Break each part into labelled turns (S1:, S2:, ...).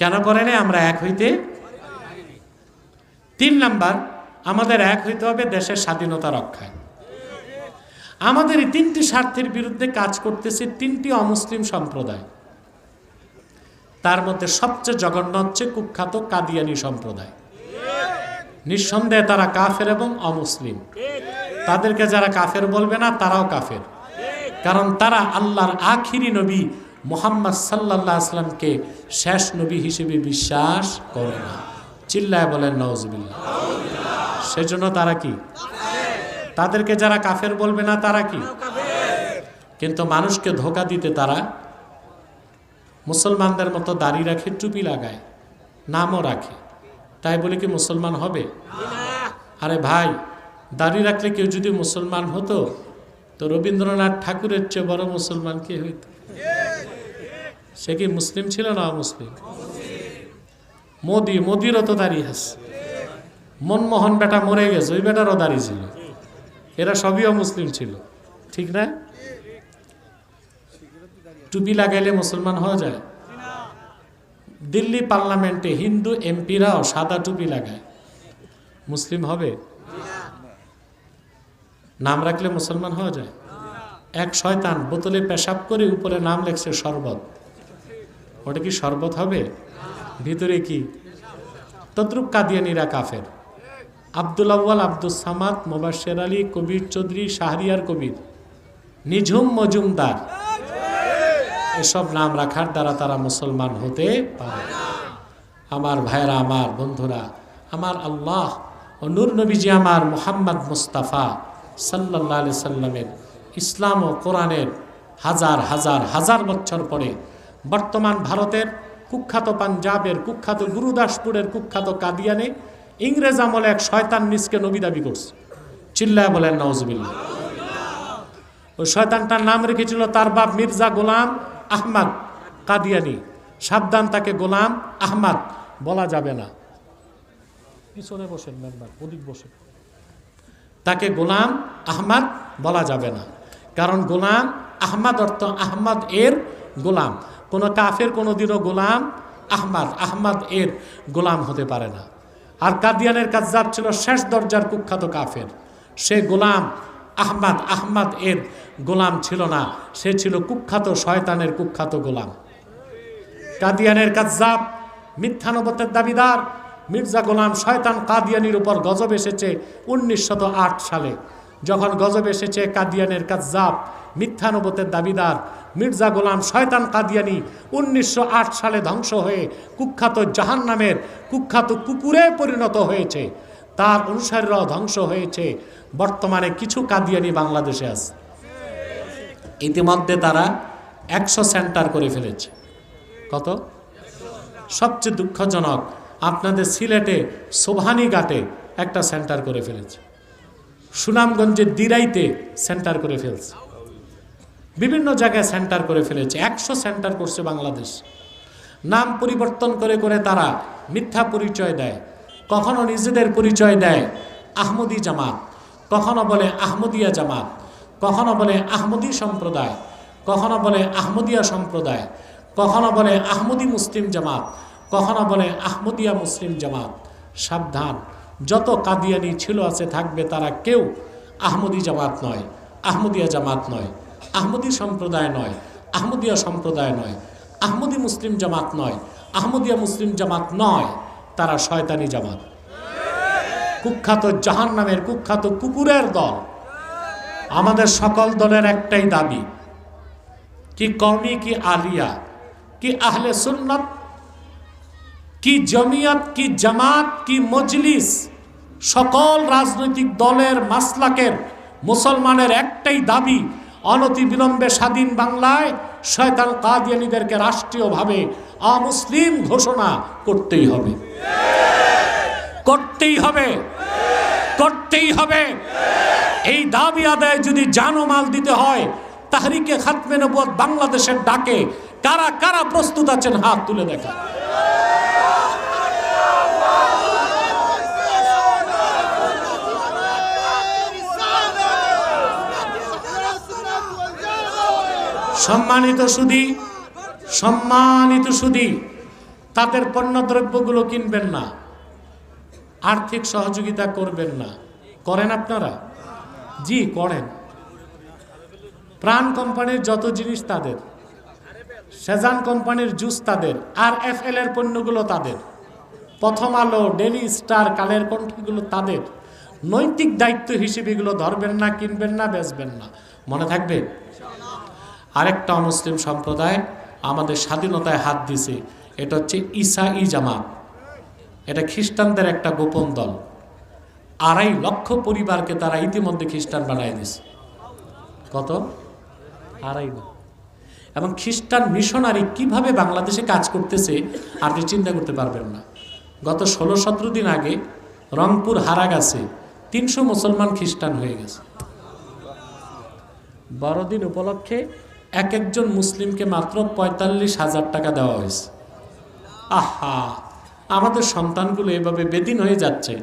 S1: কেন করে নাই? আমরা এক হইতে তিন নাম্বার, আমাদের এক হইতে হবে দেশের স্বাধীনতা রক্ষায়। আমাদের এই তিনটি স্বার্থের বিরুদ্ধে কাজ করতেছে তিনটি অমুসলিম সম্প্রদায়। তার মধ্যে সবচেয়ে জঘন্য হচ্ছে কুখ্যাত কাদিয়ানি সম্প্রদায়। নিঃসন্দেহে তারা কাফের এবং অমুসলিম। তাদেরকে যারা কাফের বলবে না, তারাও কাফের। কারণ তারা আল্লাহর আখিরি নবী মোহাম্মদ সাল্লাহ আসলামকে শেষ নবী হিসেবে বিশ্বাস করে না। চিল্লায় বলেন নওয়াজবিল্লা সেজন্য তারা কি? তাদেরকে যারা কাফের বলবে না, তারা কি? কিন্তু মানুষকে ধোকা দিতে তারা মুসলমানদের মতো দাড়ি রাখে, টুপি লাগায়, নামও রাখে। তাই বলে কি মুসলমান হবে? আরে ভাই, দাড়ি রাখলে কেউ যদি মুসলমান হতো, তো রবীন্দ্রনাথ ঠাকুরের চেয়ে বড় মুসলমান কে হইত? সে কি মুসলিম ছিল না মুসলিম মোদি মোদিরও তো দাঁড়িয়ে আছে। মনমোহন বেটা মরে গেছে, ওই বেটারও দাঁড়িয়ে ছিল। এরা সবই মুসলিম ছিল। ঠিক না? টুপি লাগাইলে মুসলমান হওয়া যায়? দিল্লি পার্লামেন্টে হিন্দু এমপিরাও সাদা টুপি লাগায়। মুসলিম হবে? নাম রাখলে মুসলমান হওয়া যায়? এক শয়তান, বোতলে পেশাব করে উপরে নাম লেখছে শরবত। ওটা কি শরবত হবে? ভিতরে কি? তদ্রুপ কাদিয়ানিরা কাফের। আব্দুল আব্দুল সামাদ, মোবাশের আলী, কবির চৌধুরী, শাহরিয়ার কবির। নিঝুম মজুমদার। এসব নাম রাখার দ্বারা তারা মুসলমান হতে পারে আমার ভাইরা আমার বন্ধুরা, আমার আল্লাহ ও নূর নবীজি আমার মোহাম্মদ মুস্তাফা সাল্লাহ সাল্লামের ইসলাম ও কোরআনের হাজার হাজার হাজার বছর পরে বর্তমান ভারতের কুখ্যাত পাঞ্জাবের কুখ্যাত গুরুদাসপুরের কুখ্যাত কাদিয়ানে ইংরেজ আমলে এক শয়তান নিজকে নবী দাবি করছে। চিল্লায় বলেন নওয়াজবিল্লা ওই শয়তানটার নাম রেখেছিল তার বাপ মির্জা গোলাম আহমদ কাদিয়ানি। সাবধান তাকে গোলাম আহমদ বলা যাবে না। পিছনে বসেন মেম্বার, ওদিক বসেন। তাকে গোলাম আহমদ বলা যাবে না। কারণ গোলাম আহমদ অর্থ আহমদ এর গোলাম। কোনো কাফের, কোনো দিনও গোলাম, আহমাদ, আহমদ এর গোলাম হতে পারে না। আর কাদিয়ানের কাজাব ছিল শেষ দরজার কুখ্যাত কাফের। সে গোলাম, আহমদ আহমদ এর গোলাম ছিল না। সে ছিল কুখ্যাত শয়তানের কুখ্যাত গোলাম। কাদিয়ানের কাজাব মিথ্যানবতের দাবিদার। মির্জা গোলাম শয়তান কাদিয়ানির উপর গজব এসেছে উনিশশত সালে। যখন গজব এসেছে, কাদিয়ানের কাজাব মিথ্যানবতের দাবিদার মির্জা গোলাম শয়তান কাদিয়ানি উনিশশো আট সালে ধ্বংস হয়ে কুখ্যাত জাহান নামের কুখ্যাত কুকুরে পরিণত হয়েছে। তার অনুসারীরাও ধ্বংস হয়েছে। বর্তমানে কিছু কাদিয়ানি বাংলাদেশে আছে। ইতিমধ্যে তারা একশো সেন্টার করে ফেলেছে। কত? সবচেয়ে দুঃখজনক, আপনাদের সিলেটে সোভানি ঘাটে একটা সেন্টার করে ফেলেছে। সুনামগঞ্জের দিরাইতে সেন্টার করে ফেলছে। বিভিন্ন জায়গায় সেন্টার করে ফেলেছে। একশো সেন্টার করছে বাংলাদেশ। নাম পরিবর্তন করে করে তারা মিথ্যা পরিচয় দেয়। কখনো নিজেদের পরিচয় দেয় আহমদি জামাত। কখনো বলে আহমদিয়া জামাত। কখনো বলে আহমদি সম্প্রদায়। কখনো বলে আহমদিয়া সম্প্রদায়। কখনো বলে আহমদি মুসলিম জামাত। কখনো বলে আহমদিয়া মুসলিম জামাত। সাবধান। যত কাদিয়ানি ছিল আছে থাকবে তারা কেউ আহমদি জামাত নয়, আহমদিয়া জামাত নয়। আহমদি সম্প্রদায় নয়, আহমদিয়া সম্প্রদায় নয়, আহমদি মুসলিম জামাত নয়, আহমদিয়া মুসলিম জামাত নয়, তারা শয়তানি জামাত। কুখ্যাত জাহান নামের কুখ্যাত কুকুরের দল। আমাদের সকল দলের একটাই দাবি, কি কমি কি আলিয়া, কি আহলে সুন্নত, কি জমিয়ত, কি জামাত, কি মজলিস, সকল রাজনৈতিক দলের মাসলাকের মুসলমানের একটাই দাবি অনতি বিলম্বে স্বাধীন বাংলায় শয়তান কাদিয়ানিদেরকে রাষ্ট্রীয়ভাবে অমুসলিম ঘোষণা করতেই হবে। করতেই হবে। করতেই হবে। এই দাবি আদায় যদি জানমাল দিতে হয়, তাহরিকে খাতমে বাংলাদেশের ডাকে। কারা কারা প্রস্তুত আছেন, হাত তুলে দেখা। সম্মানিত সুদী সম্মানিত সুদী, তাদের পণ্যদ্রব্যগুলো কিনবেন না, আর্থিক সহযোগিতা করবেন না। করেন আপনারা? জি, করেন। প্রাণ কোম্পানির যত জিনিস তাদের, সেজান কোম্পানির জুস তাদের আর এফ এল এর পণ্যগুলো তাদের, প্রথম আলো, ডেলি স্টার, কালের কণ্ঠগুলো তাদের, নৈতিক দায়িত্ব হিসেবে এগুলো ধরবেন না, কিনবেন না, বেচবেন না। মনে থাকবে? আরেকটা অমুসলিম সম্প্রদায় আমাদের স্বাধীনতায় হাত দিছে, এটা হচ্ছে ইসা ই জামাত। এটা খ্রিস্টানদের একটা গোপন দল। আড়াই লক্ষ পরিবারকে তারা ইতিমধ্যে খ্রিস্টান বানায় দিছে। কত? আড়াই লক্ষ। এবং খ্রিস্টান মিশনারি কীভাবে বাংলাদেশে কাজ করতেছে, আপনি চিন্তা করতে পারবেন না। গত ষোলো সতেরো দিন আগে রংপুর হারাগাছে তিনশো মুসলমান খ্রিস্টান হয়ে গেছে। বড়দিন উপলক্ষে এক একজন মুসলিমকে মাত্র পঁয়তাল্লিশ হাজার টাকা দেওয়া হয়েছে। আহা, আমাদের সন্তানগুলো এভাবে বেদিন হয়ে যাচ্ছে।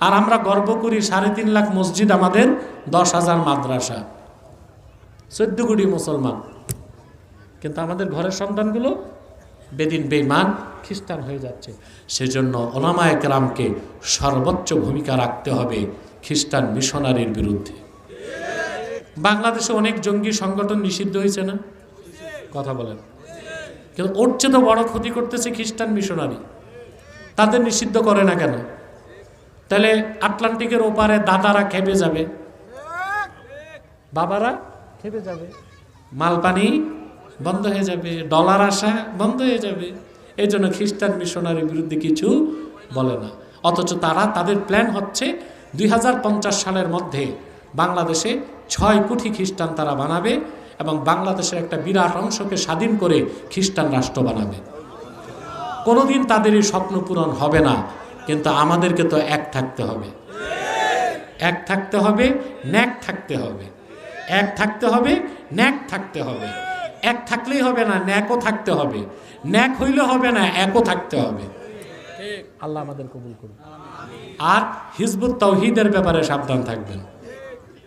S1: আর আমরা গর্ব করি সাড়ে তিন লাখ মসজিদ আমাদের, দশ হাজার মাদ্রাসা। চোদ্দ কোটি মুসলমান। কিন্তু আমাদের ঘরের সন্তানগুলো বেদিন বেইমান খ্রিস্টান হয়ে যাচ্ছে। সেজন্য ওলামায় কেরামকে সর্বোচ্চ ভূমিকা রাখতে হবে খ্রিস্টান মিশনারির বিরুদ্ধে। বাংলাদেশে অনেক জঙ্গি সংগঠন নিষিদ্ধ হয়েছে না? কথা বলেন। কিন্তু ওর চেয়ে তো বড় ক্ষতি করতেছে খ্রিস্টান মিশনারি। তাদের নিষিদ্ধ করে না কেন? তাহলে আটলান্টিকের ওপারে দাদারা খেপে যাবে। বাবারা খেপে যাবে। মালপানি বন্ধ হয়ে যাবে। ডলার আসা বন্ধ হয়ে যাবে। এই জন্য খ্রিস্টান মিশনারির বিরুদ্ধে কিছু বলে না। অথচ তারা তাদের প্ল্যান হচ্ছে দুই হাজার পঞ্চাশ সালের মধ্যে বাংলাদেশে ছয় কোটি খ্রিস্টান তারা বানাবে এবং বাংলাদেশের একটা বিরাট অংশকে স্বাধীন করে খ্রিস্টান রাষ্ট্র বানাবে। কোনোদিন তাদের এই স্বপ্ন পূরণ হবে না কিন্তু আমাদেরকে তো এক থাকতে হবে। এক থাকতে হবে ন্যাক থাকতে হবে। এক থাকতে হবে ন্যাক থাকতে হবে। এক থাকলেই হবে না ন্যাকও থাকতে হবে। ন্যাক হইলে হবে না একও থাকতে হবে। আল্লাহ আমাদের কবুল করুন আর হিজবুত তৌহিদের ব্যাপারে সাবধান থাকবেন।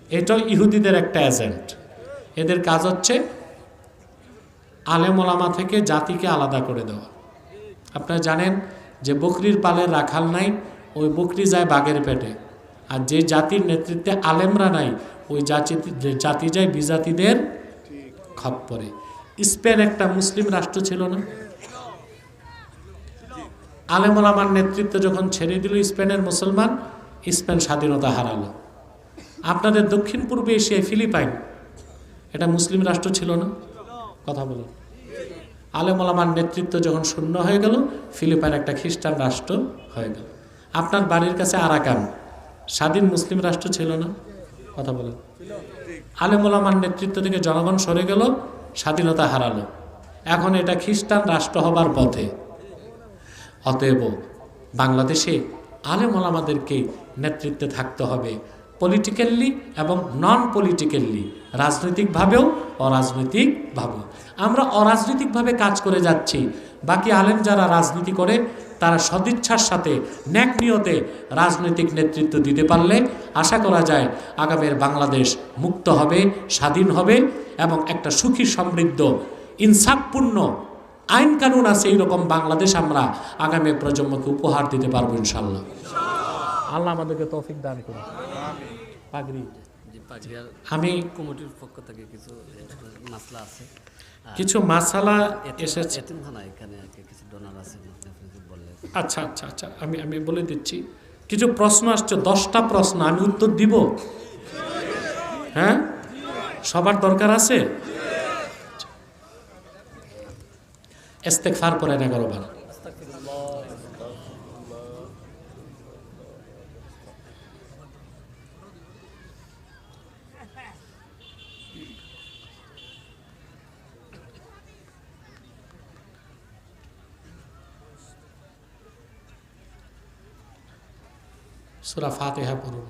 S1: এটা ইহুদিদের একটা এজেন্ট এদের কাজ হচ্ছে আলেমোলামা থেকে জাতিকে আলাদা করে দেওয়া। আপনারা জানেন যে বকরির পালের রাখাল নাই, ওই বকরি যায় বাঘের পেটে। আর যে জাতির নেতৃত্বে আলেমরা নাই, ওই জাতি জাতি যায় বিজাতিদের খপ্পরে স্পেন একটা মুসলিম রাষ্ট্র ছিল না? আলেমুলামার নেতৃত্ব যখন ছেড়ে দিল স্পেনের মুসলমান, স্পেন স্বাধীনতা হারালো। আপনাদের দক্ষিণ পূর্বে এশিয়ায় ফিলিপাইন। এটা মুসলিম রাষ্ট্র ছিল না। কথা বলুন আলেমুলামার নেতৃত্ব যখন শূন্য হয়ে গেল, ফিলিপাইন একটা খ্রিস্টান রাষ্ট্র হয়ে গেল। আপনার বাড়ির কাছে আরাকান। স্বাধীন মুসলিম রাষ্ট্র ছিল না। কথা বলুন আলেমুলামার নেতৃত্ব থেকে জনগণ সরে গেল, স্বাধীনতা হারালো। এখন এটা খ্রিস্টান রাষ্ট্র হবার পথে। অতএব বাংলাদেশে আলেম ওলামাদেরকে নেতৃত্বে থাকতে হবে। পলিটিক্যালি এবং নন পলিটিক্যালি রাজনৈতিকভাবেও অরাজনৈতিকভাবেও আমরা অরাজনৈতিকভাবে কাজ করে যাচ্ছি। বাকি আলেম যারা রাজনীতি করে, তারা সদিচ্ছার সাথে, ন্যাক নিয়তে রাজনৈতিক নেতৃত্ব দিতে পারলে আশা করা যায় আগামীর বাংলাদেশ মুক্ত হবে, স্বাধীন হবে এবং একটা সুখী সমৃদ্ধ, ইনসাফপূর্ণ আইন কানুন আছে এইরকম বাংলাদেশ আমরা আগামী প্রজন্মকে উপহার দিতে পারব ইনশাল্লাহ আল্লাহ আমাদেরকে তৌফিক দান করুন। পাগড়ি। আমি
S2: কমিটির পক্ষ থেকে কিছু মাসলা আছে।
S1: কিছু মাসালা এসেছে।
S2: এখানে কিছু ডোনার আছে
S1: আচ্ছা আচ্ছা আচ্ছা আমি আমি বলে দিচ্ছি। কিছু প্রশ্ন আসছে দশটা প্রশ্ন আমি উত্তর দিব? হ্যাঁ? সবার দরকার আছে? ইস্তেকফার পরে এগারো বার সুরা ফাতেহা পড়ুন।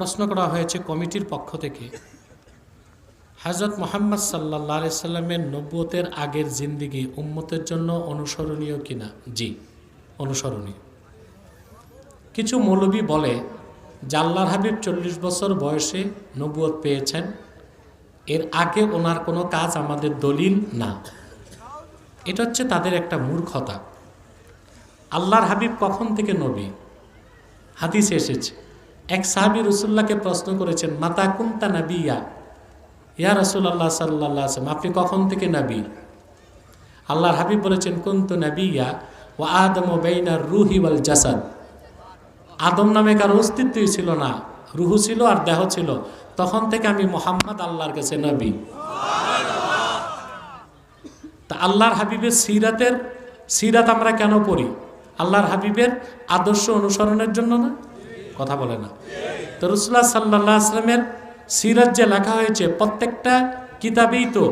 S1: প্রশ্ন করা হয়েছে কমিটির পক্ষ থেকে। হজরত মোহাম্মদ সাল্লাহ সাল্লামের নব্বতের আগের জিন্দিগি উম্মতের জন্য অনুসরণীয় কিনা? জি, অনুসরণীয়। কিছু মৌলবী বলে জাল্লার হাবিব চল্লিশ বছর বয়সে নবুয়ত পেয়েছেন, এর আগে ওনার কোনো কাজ আমাদের দলিল না। এটা হচ্ছে তাদের একটা মূর্খতা। আল্লাহর হাবিব কখন থেকে নবী? হাদিসে এসেছে। এক সাহাবি রসুল্লাহকে প্রশ্ন করেছেন, মাতা কুন্তা নাবি ইয়া ইয়া রসুল্লাহ সাল্লাহ আসলাম আপনি কখন থেকে নবী? আল্লাহর হাবিব বলেছেন, কুন্তু নবী ইয়া ও আদম ও বেইনার রুহি ওয়াল জাসাদ। আদম নামে কারও অস্তিত্বই ছিল না, রুহু ছিল আর দেহ ছিল। তখন থেকে আমি মোহাম্মদ আল্লাহর কাছে নবী। তা আল্লাহর হাবিবের সিরাতের, সিরাত আমরা কেন পড়ি? আল্লাহর হাবিবের আদর্শ অনুসরণের জন্য না? কথা বলে না। তো রসুল্লাহ সাল্লাহ আসলামের সিরাত যে লেখা হয়েছে, প্রত্যেকটা কিতাবেই তো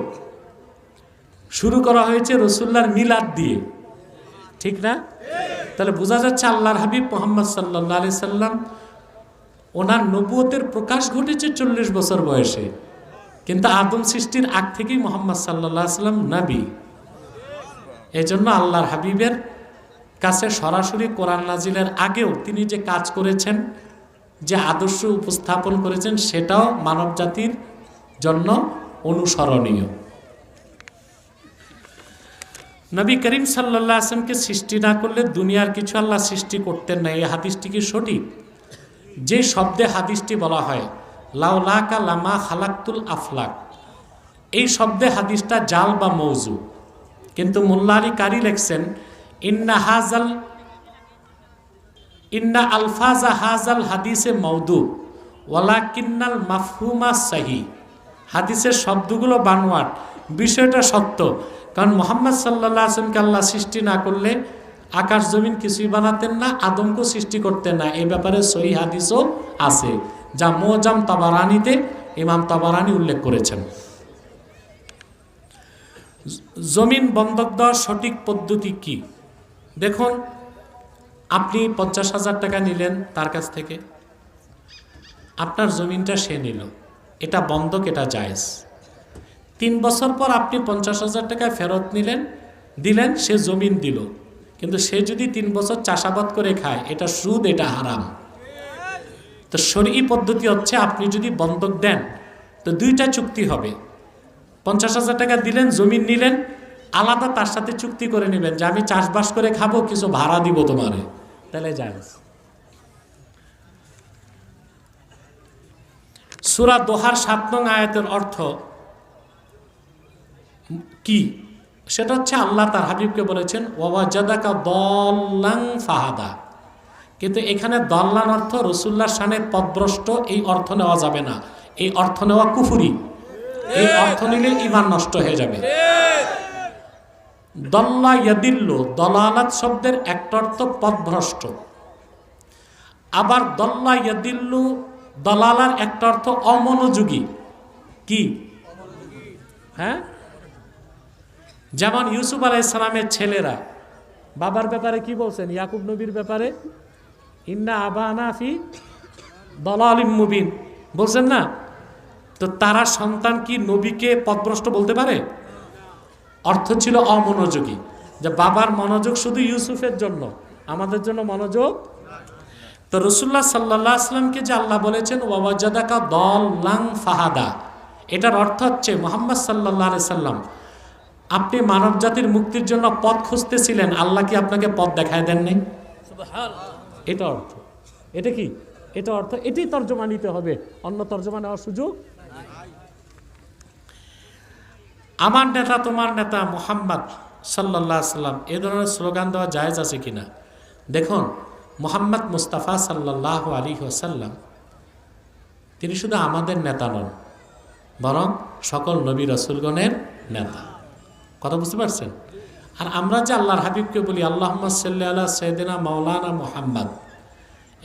S1: শুরু করা হয়েছে রসুল্লাহর মিলাদ দিয়ে। ঠিক না? তাহলে বোঝা যাচ্ছে আল্লাহর হাবিব মোহাম্মদ সাল্লাহ আলি সাল্লাম ওনার নবুয়তের প্রকাশ ঘটেছে চল্লিশ বছর বয়সে। কিন্তু আদম সৃষ্টির আগ থেকেই মোহাম্মদ সাল্লাহ সাল্লাম নাবি। এই জন্য আল্লাহর হাবিবের কাছে সরাসরি কোরআন নাজিলের আগেও তিনি যে কাজ করেছেন, যে আদর্শ উপস্থাপন করেছেন, সেটাও মানব জাতির জন্য অনুসরণীয়। নবী করিম সাল্লাহ আসলামকে সৃষ্টি না করলে দুনিয়ার কিছু আল্লাহ সৃষ্টি করতেন না। এই হাদিসটি কি সঠিক? যে শব্দে হাদিসটি বলা হয়, লাউলাকা লামা খালাক্তুল আফলাক, এই শব্দে হাদিসটা জাল বা মৌজু। কিন্তু মোল্লারি কারি লেখছেন ইন্না হাজাল, ইন্না আলফাজা হাজাল হাদিসে মৌদু ওয়ালা কিন্নাল মাফহুমা সাহি। হাদিসের শব্দগুলো বানোয়াট, বিষয়টা সত্য। কারণ মোহাম্মদ সাল্লাহ আসলামকে আল্লাহ সৃষ্টি না করলে আকাশ জমিন কিছুই বানাতেন না, আদমকেও সৃষ্টি করতেন না। এ ব্যাপারে সহি হাদিসও আছে, যা মোজাম তাবারানিতে ইমাম তাবারানি উল্লেখ করেছেন। জমিন বন্ধক দেওয়ার সঠিক পদ্ধতি কি? দেখুন, আপনি পঞ্চাশ হাজার টাকা নিলেন তার কাছ থেকে। আপনার জমিনটা সে নিল। এটা বন্ধক, এটা জায়েজ। তিন বছর পর আপনি পঞ্চাশ হাজার টাকা ফেরত নিলেন, দিলেন, সে জমিন দিল। কিন্তু সে যদি তিন বছর চাষাবাদ করে খায়, এটা সুদ, এটা হারাম। তো সরি পদ্ধতি হচ্ছে, আপনি যদি বন্ধক দেন, তো দুইটা চুক্তি হবে। পঞ্চাশ হাজার টাকা দিলেন, জমিন নিলেন আলাদা তার সাথে চুক্তি করে নেবেন যে আমি চাষবাস করে খাব, কিছু ভাড়া দিব তোমারে। তাহলে যায় সুরা দোহার সাত নং আয়াতের অর্থ কি? সেটা হচ্ছে আল্লাহ তার হাবিবকে বলেছেন, ওয়াজাদাকা দল্লাং ফাহাদা। কিন্তু এখানে দল্লান অর্থ রসুল্লাহ শানে পদভ্রষ্ট, এই অর্থ নেওয়া যাবে না। এই অর্থ নেওয়া কুফুরি। এই অর্থ নিলে ইমান নষ্ট হয়ে যাবে। দল্লা দলালাত শব্দের একটা অর্থ পদভ্রষ্ট আবার দল্লা ইয়াদিল্লু, দলালার একটা অর্থ অমনোযোগী। কি? হ্যাঁ? যেমন ইউসুফ আলাইসালামের ছেলেরা, বাবার ব্যাপারে কি বলছেন? ইয়াকুব নবীর ব্যাপারে? ইন্না আবা আনাফি দলালিম মুবিন। বলছেন না? তো তারা সন্তান কি নবীকে পদভ্রষ্ট বলতে পারে? অর্থ ছিল অমনোযোগী। যে বাবার মনোযোগ শুধু ইউসুফের জন্য আমাদের জন্য মনোযোগ তো রসুল্লাহ সাল্লাহ আসলামকে যে আল্লাহ বলেছেন ওয়াজাদাকা দল লাং ফাহাদা। এটার অর্থ হচ্ছে মোহাম্মদ সাল্লাহ সাল্লাম আপনি মানব জাতির মুক্তির জন্য পথ খুঁজতেছিলেন আল্লাহ কি আপনাকে পথ দেখায় দেন নাই? এটা অর্থ। এটা কি? এটা অর্থ এটাই তর্জমা নিতে হবে। অন্য তর্জমা নেওয়ার সুযোগ আমার নেতা, তোমার নেতা মোহাম্মদ সাল্লাহ সাল্লাম, এ ধরনের স্লোগান দেওয়া জায়েজ আছে কিনা? দেখুন, মোহাম্মদ মুস্তাফা সাল্লাহ আলী ওসাল্লাম তিনি শুধু আমাদের নেতা নন, বরং সকল নবী রসুলগণের নেতা। কথা বুঝতে পারছেন? আর আমরা যে আল্লাহর হাবিবকে বলি আল্লাহ সাল্লাহ সৈদিনা মাওলানা মোহাম্মদ,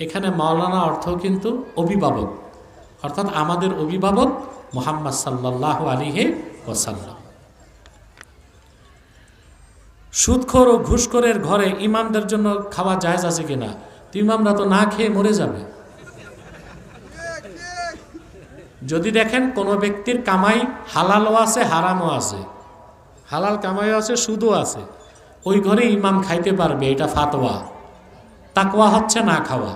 S1: এখানে মাওলানা অর্থ কিন্তু অভিভাবক, অর্থাৎ আমাদের অভিভাবক মোহাম্মদ সাল্লাহ আলিহে ওসাল্লাম সুদখোর ও ঘুষখোরের ঘরে ইমামদের জন্য খাওয়া জায়জ আছে কিনা? তো ইমামরা তো না খেয়ে মরে যাবে। যদি দেখেন কোনো ব্যক্তির কামাই হালালও আছে, হারামও আছে। হালাল কামাইও আছে, সুদও আছে। ওই ঘরে ইমাম খাইতে পারবে, এটা ফাতোয়া। তাকোয়া হচ্ছে না খাওয়া।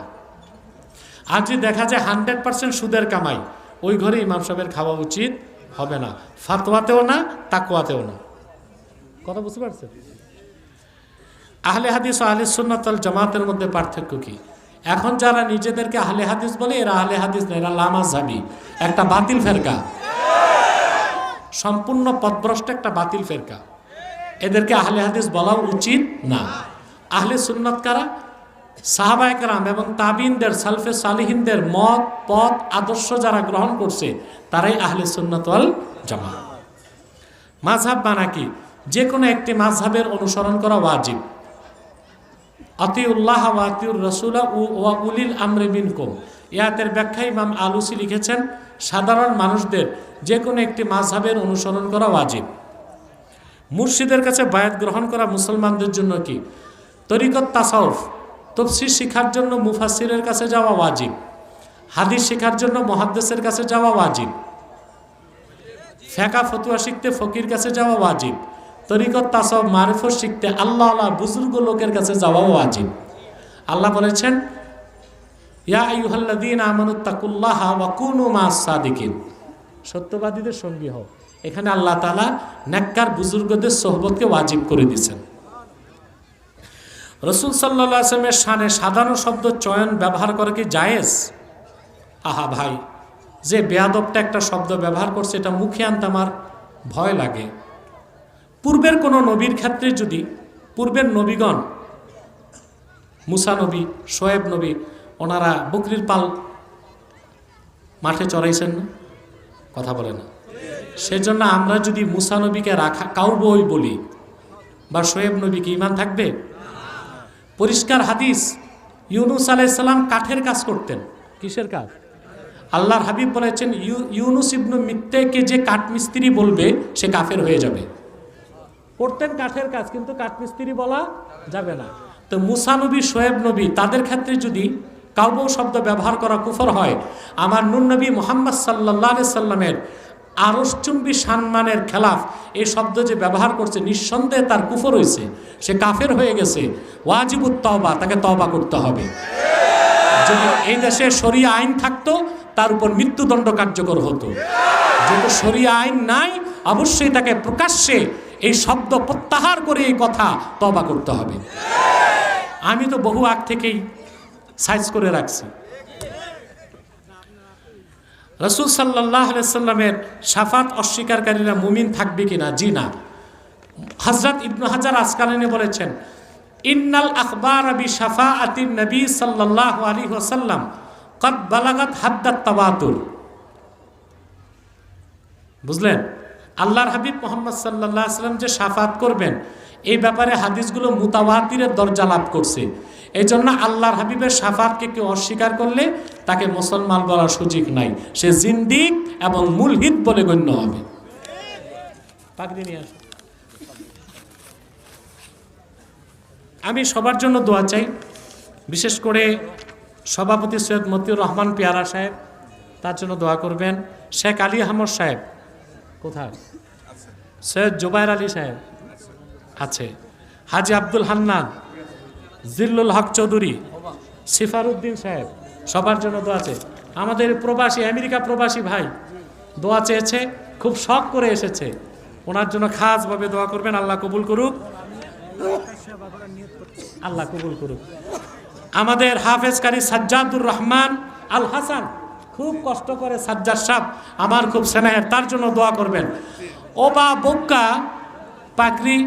S1: আর যদি দেখা যায় হান্ড্রেড পার্সেন্ট সুদের কামাই, ওই ঘরে ইমাম সাহেবের খাওয়া উচিত হবে না। ফাতোয়াতেও না তাকোয়াতেও না। কথা বুঝতে পারছেন? আহলে হাদিস ও আহলে সুন্নাতল জামাতের মধ্যে পার্থক্য কি? এখন যারা নিজেদেরকে আহলে হাদিস বলে, এরা আহলে হাদিস না, এরা লামাজাবি একটা বাতিল ফেরকা। সম্পূর্ণ পদভ্রষ্ট একটা বাতিল ফেরকা। এদেরকে আহলে হাদিস বলা উচিত না। আহলে সুন্নাত কারা? সাহাবায়করাম এবং তাবিনদের, সালফে সালিহিনদের মত, পথ, আদর্শ যারা গ্রহণ করছে, তারাই আহলে সুন্নাত ওয়াল জামা মাঝহাব মানা কি? যে কোনো একটি মাঝহাবের অনুসরণ করা ওয়াজিব। আতিউল্লাহ আতিউর রসুলা ওয়া উলিল আমরে মিনকুম। ইয়াতের ব্যাখ্যা ইমাম আলুসি লিখেছেন, সাধারণ মানুষদের যে কোনো একটি মাঝহাবের অনুসরণ করা ওয়াজিব। মুর্শিদের কাছে বায়াত গ্রহণ করা মুসলমানদের জন্য কি? তরিকত তাসাউফ, তফসির শিখার জন্য মুফাসিরের কাছে যাওয়া ওয়াজিব। হাদিস শেখার জন্য মহাদ্দেশের কাছে যাওয়া ওয়াজিব। ফেকা ফতুয়া শিখতে ফকির কাছে যাওয়া ওয়াজিব। তরিকত তাসব, মারিফত শিখতে আল্লাহ আল্লাহ বুজুর্গ লোকের কাছে যাওয়া ওয়াজিব আল্লাহ বলেছেন, ইয়া আইয়ুহাল্লাযীনা আমানুত্তাকুল্লাহ ওয়া কুনু মাস সাদিকিন। সত্যবাদীদের সঙ্গী হও। এখানে আল্লাহ তালা নেককার বুজুর্গদের সোহবতকে ওয়াজিব করে দিয়েছেন। রসুল সাল্লাহ আসলামের শানে সাধারণ শব্দ চয়ন ব্যবহার করা কি জায়েজ? আহা ভাই, যে বেয়াদবটা একটা শব্দ ব্যবহার করছে, এটা মুখে আনতে আমার ভয় লাগে। পূর্বের কোনো নবীর ক্ষেত্রে যদি পূর্বের নবীগণ, মুসা নবী শোয়েব নবী, ওনারা বকরির পাল মাঠে চড়াইছেন না? কথা বলে না। সেজন্য আমরা যদি মুসা নবীকে রাখা কাউবই বলি বা শোয়েব নবীকে ইমান থাকবে? পরিষ্কার হাদিস, ইউনুস আলাইসাল্লাম কাঠের কাজ করতেন। কিসের কাজ? আল্লাহর হাবিব বলেছেন, ইউ, ইউনুস ইবনু মিত্তেকে যে কাঠমিস্ত্রি বলবে, সে কাফের হয়ে যাবে। করতেন কাঠের কাজ, কিন্তু কাঠমিস্ত্রি বলা যাবে না। তো মুসা নবী নবী, তাদের ক্ষেত্রে যদি কাউবৌ শব্দ ব্যবহার করা কুফর হয়, আমার নুন নবী মোহাম্মদ সাল্লাহ সাল্লামের আরসচুম্বী সম্মানের খেলাফ এই শব্দ যে ব্যবহার করছে, নিঃসন্দেহে তার কুফর হয়েছে সে কাফের হয়ে গেছে। ওয়াজিবুত তওবা, তাকে তওবা করতে হবে। যদি এই দেশে সরিয়া আইন থাকতো, তার উপর মৃত্যুদণ্ড কার্যকর হতো। যেহেতু সরিয়া আইন নাই, অবশ্যই তাকে প্রকাশ্যে এই শব্দ প্রত্যাহার করে এই কথা তবা করতে হবে। আমি তো বহু আগ থেকেই সাইজ করে রাখছি। রসুল সাল্লাহ সাল্লামের সাফাত অস্বীকারীরা মুমিন থাকবে কিনা? জি না। হজরত ইবনু হাজার আসকালানি বলেছেন, ইন্নাল আখবার আবি সাফা আতিন নবী সাল্লাহ আলী ওসাল্লাম কদ বালাগাত হাদ্দাত তাবাতুর বুঝলেন? আল্লাহর হাবিব মোহাম্মদ সাল্লাহ সাল্লাম যে সাফাত করবেন, এই ব্যাপারে হাদিসগুলো মুতাওয়াতিরের দরজা লাভ করছে। এই জন্য আল্লাহর হাবিবের সাফাতকে কেউ অস্বীকার করলে তাকে মুসলমান বলার সুযোগ নাই। সে জিন্দিক এবং মুলহিদ বলে গণ্য হবে। আমি সবার জন্য দোয়া চাই, বিশেষ করে সভাপতি সৈয়দ মতিউর রহমান পেয়ারা সাহেব, তার জন্য দোয়া করবেন। শেখ আলী আহমদ সাহেব কোথায়? সৈয়দ জুবাইর আলী সাহেব। আছে। হাজি আব্দুল হান্নান জিল্লুল হক চৌধুরী সিফারউদ্দিন সাহেব সবার জন্য দোয়া আছে আমাদের প্রবাসী আমেরিকা প্রবাসী ভাই দোয়া চেয়েছে খুব শখ করে এসেছে। ওনার জন্য খাসভাবে দোয়া করবেন আল্লাহ কবুল করুক। আল্লাহ কবুল করুক। আমাদের হাফেজকারী সাজ্জাদুর রহমান আল হাসান খুব কষ্ট করে সাজ্জাদ সাহ আমার খুব স্নেহের, তার জন্য দোয়া করবেন। ও বা বোক্কা পাগড়ি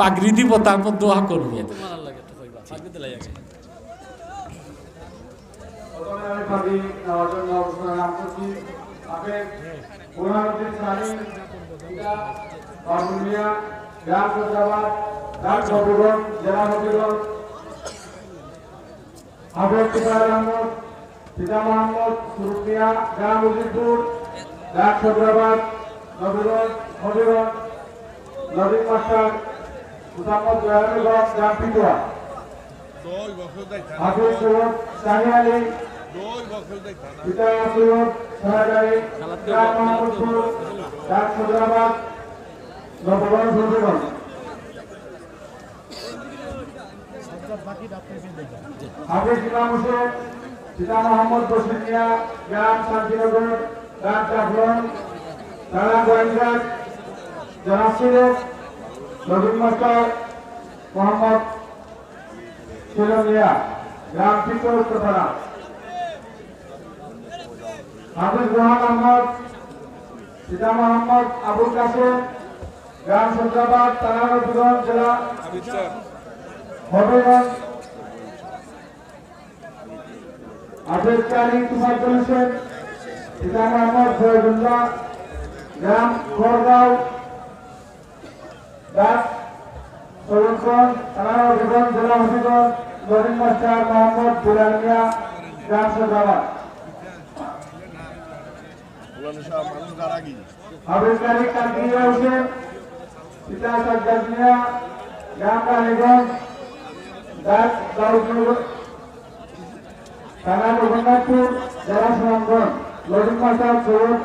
S1: পাগড়ি দিব, তারপর দোয়া করব।
S3: পিতা মোহাম্মদ সুরুকিয়া গ্রাম উজিরপুর, গ্রাম সজ্জাবাদ নবীগঞ্জ হবিগঞ্জ নদীর মাস্টার মোহাম্মদ জয়ানুগঞ্জ গ্রাম পিটুয়া। হাফিজ সৈয়দ সানি আলী, পিতা ডাক সদরাবাদ পিতা মোহাম্মদ বসির মিয়া গ্রাম শান্তিনগর গ্রাম চাফলন থানা গোয়েন্দার জনাব সিরেক নবীন মাস্টার মোহাম্মদ শিরম মিয়া গ্রাম চিত্র থানা হাফিজ রোহান আহমদ পিতা মোহাম্মদ আবুল কাসেম গ্রাম সন্দ্রাবাদ থানা নবীগঞ্জ জেলা হবিগঞ্জ আবেদ কালী তুফাজ্জল হোসেন পিতা মোহাম্মদ ফয়জুল্লাহ গ্রাম খড়গাঁও ডাক সৈয়দগঞ্জ থানা হবিগঞ্জ জেলা হবিগঞ্জ নবীন মাস্টার মোহাম্মদ বিলাল মিয়া গ্রাম সন্দ্রাবাদ আবেদ কালী কান্দিয়া হোসেন পিতা সাজ্জাদ মিয়া গ্রাম কালীগঞ্জ ডাক দাউদনগর থানা রঘুনাথপুর জেলা সুনামগঞ্জ লডিং মাস্টার সৈয়দ